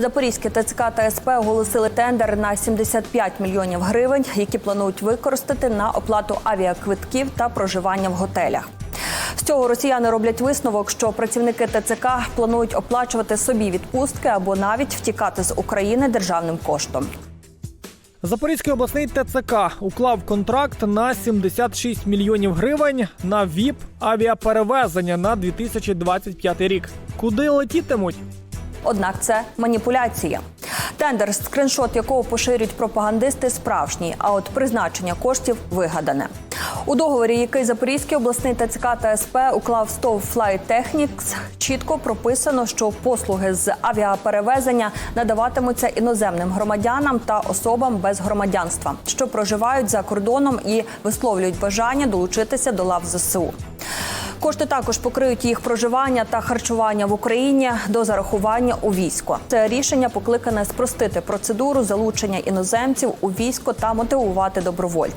Запорізьке ТЦК та СП оголосили тендер на 75 мільйонів гривень, які планують використати на оплату авіаквитків та проживання в готелях. З цього росіяни роблять висновок, що працівники ТЦК планують оплачувати собі відпустки або навіть втікати з України державним коштом. Запорізький обласний ТЦК уклав контракт на 76 мільйонів гривень на ВІП авіаперевезення на 2025 рік. Куди летітимуть? Однак це маніпуляція. Тендер, скриншот якого поширюють пропагандисти, справжній, а от призначення коштів вигадане. У договорі, який Запорізький обласний ТЦК та СП уклав СТОВ Flight Technics, чітко прописано, що послуги з авіаперевезення надаватимуться іноземним громадянам та особам без громадянства, що проживають за кордоном і висловлюють бажання долучитися до лав ЗСУ. Кошти також покриють їх проживання та харчування в Україні до зарахування у військо. Це рішення покликане спростити процедуру залучення іноземців у військо та мотивувати добровольців.